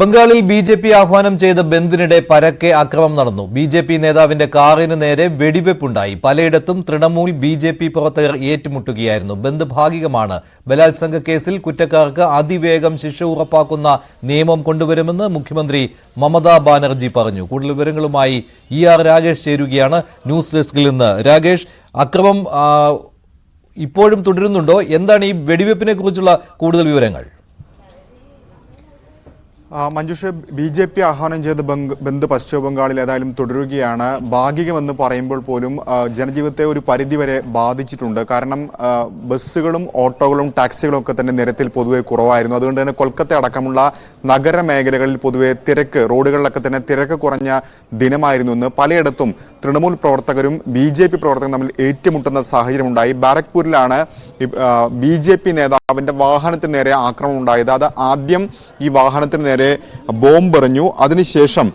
ബംഗാളിൽ B J P ആഹ്വാനം ചെയ്ത ബന്ദിനിടെ പരക്കെ അക്രമം നടന്നു. ബി ജെ പി നേതാവിന്റെ കാറിന് നേരെ വെടിവെപ്പുണ്ടായി. പലയിടത്തും തൃണമൂൽ ബി ജെ പി പ്രവർത്തകർ ഏറ്റുമുട്ടുകയായിരുന്നു. ബന്ദ് ഭാഗികമാണ്. ബലാത്സംഗ കേസിൽ കുറ്റക്കാർക്ക് അതിവേഗം ശിക്ഷ ഉറപ്പാക്കുന്ന നിയമം കൊണ്ടുവരുമെന്ന് മുഖ്യമന്ത്രി മമതാ ബാനർജി പറഞ്ഞു. കൂടുതൽ വിവരങ്ങളുമായി ഇ ആർ രാകേഷ് ചേരുകയാണ്. ന്യൂസ് ഡെസ്കിൽ നിന്ന്. രാകേഷ് അക്രമം ഇപ്പോഴും തുടരുന്നുണ്ടോ? എന്താണ് ഈ വെടിവെപ്പിനെ കുറിച്ചുള്ള കൂടുതൽ വിവരങ്ങൾ? മഞ്ജുഷ ബി ജെ പി ആഹ്വാനം ചെയ്ത ബന്ദ് പശ്ചിമ ബംഗാളിൽ ഏതായാലും തുടരുകയാണ്. ഭാഗികമെന്ന് പറയുമ്പോൾ പോലും ജനജീവിതത്തെ ഒരു പരിധിവരെ ബാധിച്ചിട്ടുണ്ട്. കാരണം ബസ്സുകളും ഓട്ടോകളും ടാക്സികളും ഒക്കെ തന്നെ നിരത്തിൽ പൊതുവെ കുറവായിരുന്നു. അതുകൊണ്ട് തന്നെ കൊൽക്കത്ത അടക്കമുള്ള നഗര മേഖലകളിൽ പൊതുവെ തിരക്ക് റോഡുകളിലൊക്കെ തന്നെ തിരക്ക് കുറഞ്ഞ ദിനമായിരുന്നു എന്ന് പലയിടത്തും തൃണമൂൽ പ്രവർത്തകരും ബി ജെ പി പ്രവർത്തകരും തമ്മിൽ ഏറ്റുമുട്ടുന്ന സാഹചര്യമുണ്ടായി. ബാരക്പൂരിലാണ് ബി ജെ പി നേതാവിന്റെ വാഹനത്തിന് നേരെ ആക്രമണം ഉണ്ടായത്. അത് ആദ്യം ഈ വാഹനത്തിന് നേരെ ബോംബ് എറിഞ്ഞു. അതിനുശേഷം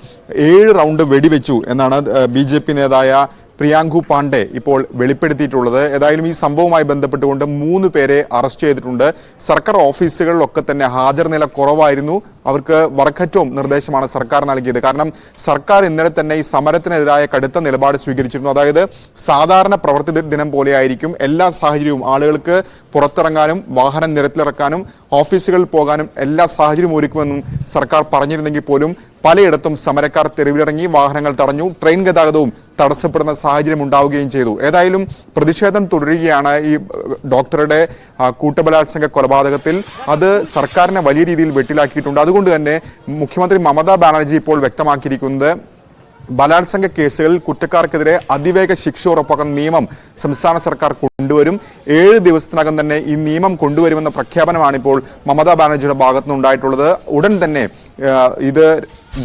ഏഴ് റൗണ്ട് വെടിവെച്ചു എന്നാണ് ബി ജെ പി നേതായ പ്രിയാങ്കു പാണ്ഡെ ഇപ്പോൾ വെളിപ്പെടുത്തിയിട്ടുള്ളത്. ഏതായാലും ഈ സംഭവവുമായി ബന്ധപ്പെട്ടുകൊണ്ട് മൂന്ന് പേരെ അറസ്റ്റ് ചെയ്തിട്ടുണ്ട്. സർക്കാർ ഓഫീസുകളിലൊക്കെ തന്നെ ഹാജർ നില കുറവായിരുന്നു. അവർക്ക് വർക്കറ്റവും നിർദ്ദേശമാണ് സർക്കാർ നൽകിയത്. കാരണം സർക്കാർ ഇന്നലെ തന്നെ ഈ സമരത്തിനെതിരായ കടുത്ത നിലപാട് സ്വീകരിച്ചിരുന്നു. അതായത് സാധാരണ പ്രവൃത്തി ദിനം പോലെയായിരിക്കും എല്ലാ സാഹചര്യവും ആളുകൾക്ക് പുറത്തിറങ്ങാനും വാഹനം നിരത്തിലിറക്കാനും ഓഫീസുകളിൽ പോകാനും എല്ലാ സാഹചര്യവും ഒരുക്കുമെന്നും സർക്കാർ പറഞ്ഞിരുന്നെങ്കിൽ പോലും പലയിടത്തും സമരക്കാർ തെരുവിലിറങ്ങി വാഹനങ്ങൾ തടഞ്ഞു ട്രെയിൻ ഗതാഗതവും തടസ്സപ്പെടുന്ന സാഹചര്യം ഉണ്ടാവുകയും ചെയ്തു. ഏതായാലും പ്രതിഷേധം തുടരുകയാണ് ഈ ഡോക്ടറുടെ കൂട്ടബലാത്സംഗ കൊലപാതകത്തിൽ. അത് സർക്കാരിനെ വലിയ രീതിയിൽ വെട്ടിലാക്കിയിട്ടുണ്ട്. അതുകൊണ്ട് തന്നെ മുഖ്യമന്ത്രി മമതാ ബാനർജി ഇപ്പോൾ വ്യക്തമാക്കിയിരിക്കുന്നത് ബലാത്സംഗ കേസുകളിൽ കുറ്റക്കാർക്കെതിരെ അതിവേഗ ശിക്ഷ ഉറപ്പാക്കുന്ന നിയമം സംസ്ഥാന സർക്കാർ കൊണ്ടുവരും. ഏഴ് ദിവസത്തിനകം തന്നെ ഈ നിയമം കൊണ്ടുവരുമെന്ന പ്രഖ്യാപനമാണ് ഇപ്പോൾ മമതാ ബാനർജിയുടെ ഭാഗത്തുനിന്ന് ഉണ്ടായിട്ടുള്ളത് ഉടൻ തന്നെ ഇത്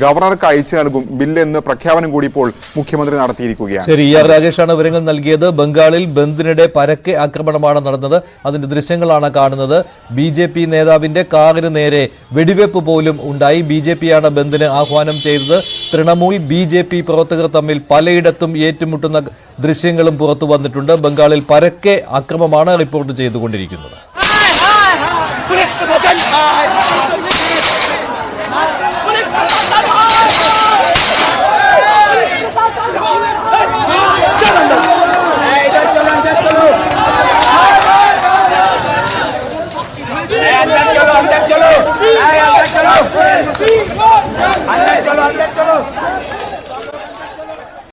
ഗവർണർക്ക് അയച്ചു നൽകും ബില്ല് എന്ന് പ്രഖ്യാപനം കൂടി ഇപ്പോൾ മുഖ്യമന്ത്രി നടത്തിയിരിക്കുകയാണ്. ശരി ആർ രാജേഷാണ് വിവരങ്ങൾ നൽകിയത്. ബംഗാളിൽ ബന്ദിനിടെ പരക്കെ ആക്രമണമാണ് നടന്നത്. അതിന്റെ ദൃശ്യങ്ങളാണ് കാണുന്നത്. ബി ജെ പി നേതാവിന്റെ കാറിന് നേരെ വെടിവെപ്പ് പോലും ഉണ്ടായി. ബി ജെ പിയാണ് ബന്ദിന് ആഹ്വാനം ചെയ്തത്. തൃണമൂൽ ബി ജെ പി പ്രവർത്തകർ തമ്മിൽ പലയിടത്തും ഏറ്റുമുട്ടുന്ന ദൃശ്യങ്ങളും പുറത്തു വന്നിട്ടുണ്ട്. ബംഗാളിൽ പരക്കെ അക്രമമാണ് റിപ്പോർട്ട് ചെയ്തുകൊണ്ടിരിക്കുന്നത്.